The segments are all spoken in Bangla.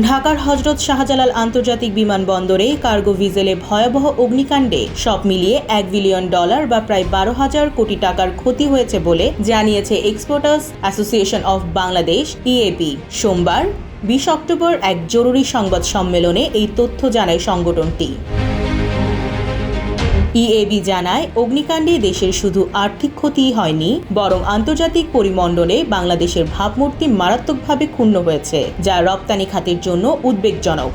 ঢাকার হজরত শাহজালাল আন্তর্জাতিক বিমানবন্দরে কার্গো ভিজেলে ভয়াবহ অগ্নিকাণ্ডে সব মিলিয়ে এক বিলিয়ন ডলার বা প্রায় বারো হাজার কোটি টাকার ক্ষতি হয়েছে বলে জানিয়েছে exporters association of Bangladesh EAP সোমবার, বিশ অক্টোবর এক জরুরি সংবাদ সম্মেলনে এই তথ্য জানায় সংগঠনটি। ইএবি জানায়, অগ্নিকাণ্ডে দেশের শুধু আর্থিক ক্ষতিই হয়নি, বরং আন্তর্জাতিক পরিমণ্ডলে বাংলাদেশের ভাবমূর্তি মারাত্মকভাবে ক্ষুণ্ণ হয়েছে, যা রপ্তানি খাতের জন্য উদ্বেগজনক।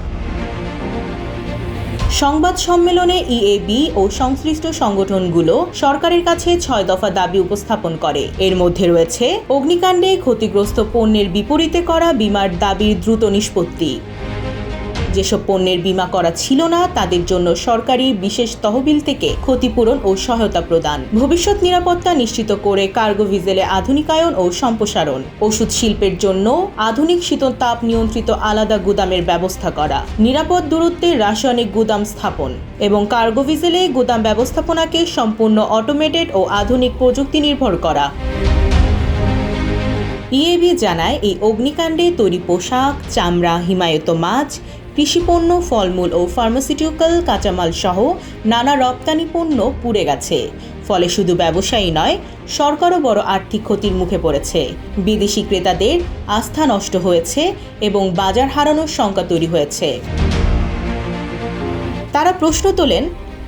সংবাদ সম্মেলনে ইএবি ও সংশ্লিষ্ট সংগঠনগুলো সরকারের কাছে ছয় দফা দাবি উপস্থাপন করে। এর মধ্যে রয়েছে, অগ্নিকাণ্ডে ক্ষতিগ্রস্ত পণ্যের বিপরীতে করা বিমার দাবির দ্রুত নিষ্পত্তি। যেসব পণ্যের বীমা করা ছিল না, তাদের জন্য সরকারি বিশেষ তহবিল থেকে ক্ষতিপূরণ ও সহায়তা প্রদান। ভবিষ্যৎ নিরাপত্তা নিশ্চিত করে কার্গো ভিজেলে আধুনিকায়ন ও সম্প্রসারণ। ওষুধ শিল্পের জন্য আধুনিক শীতল তাপ নিয়ন্ত্রিত আলাদা গুদামের ব্যবস্থা করা। নিরাপদ দূরত্বে রাসায়নিক গুদাম স্থাপন এবং কার্গো ভিজেলে গুদাম ব্যবস্থাপনাকে সম্পূর্ণ অটোমেটেড ও আধুনিক প্রযুক্তি নির্ভর করা। ইএবি জানায়, এই অগ্নিকাণ্ডে তৈরি পোশাক, চামড়া, হিমায়িত মাছ কৃষিপণ্য, ফলমূল ও ফার্মাসিউটিক্যাল কাঁচামাল সহ নানা রপ্তানি পণ্য পুড়ে গেছে। ফলে শুধু ব্যবসায়ী নয়, সরকারও বড় আর্থিক ক্ষতির মুখে পড়েছে। বিদেশি ক্রেতাদের আস্থা নষ্ট হয়েছে এবং বাজার হারানোর শঙ্কা তৈরি হয়েছে। তারা প্রশ্ন তোলেন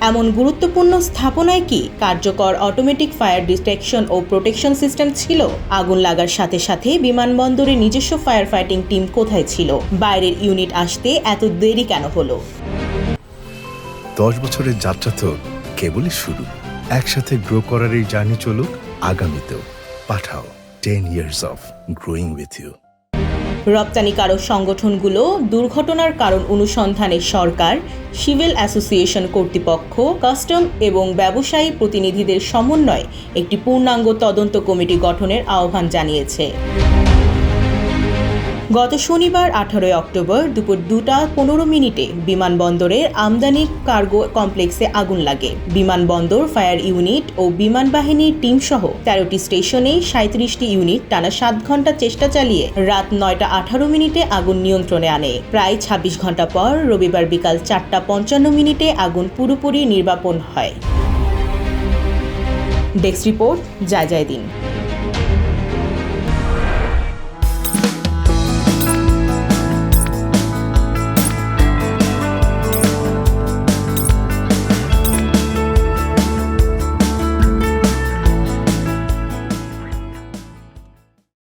এমন গুরুত্বপূর্ণ স্থাপনায় কি কার্যকর অটোমেটিক ফায়ার ডিটেকশন ও প্রোটেকশন সিস্টেম ছিল? আগুন লাগার সাথে সাথে বিমানবন্দরে নিজস্ব ফায়ার ফাইটিং টিম কোথায় ছিল? বাইরের ইউনিট আসতে এত দেরি কেন হলো? দশ বছরের যাত্রা তো কেবলই শুরু। একসাথে গ্রো করার এই জার্নি চলুক, আগামীতেও। Pathao ten years of growing with you রপ্তানিকারক সংগঠনগুলো দুর্ঘটনার কারণ অনুসন্ধানে সরকার, সিভিল অ্যাসোসিয়েশন কর্তৃপক্ষ, কাস্টম এবং ব্যবসায়ী প্রতিনিধিদের সমন্বয়ে একটি পূর্ণাঙ্গ তদন্ত কমিটি গঠনের আহ্বান জানিয়েছে। গত শনিবার আঠারোই অক্টোবর দুপুর দুটা পনেরো মিনিটে বিমানবন্দরের আমদানি কার্গো কমপ্লেক্সে আগুন লাগে। বিমানবন্দর, ফায়ার ইউনিট ও বিমান বাহিনীর টিম সহ তেরোটি স্টেশনে সাঁত্রিশটি ইউনিট টানা সাত ঘণ্টা চেষ্টা চালিয়ে রাত নয়টা আঠারো মিনিটে আগুন নিয়ন্ত্রণে আনে। প্রায় ছাব্বিশ ঘণ্টা পর রবিবার বিকাল চারটা পঞ্চান্ন মিনিটে আগুন পুরোপুরি নির্বাপন হয়। ডেস্ক রিপোর্ট যায় যায় দিন।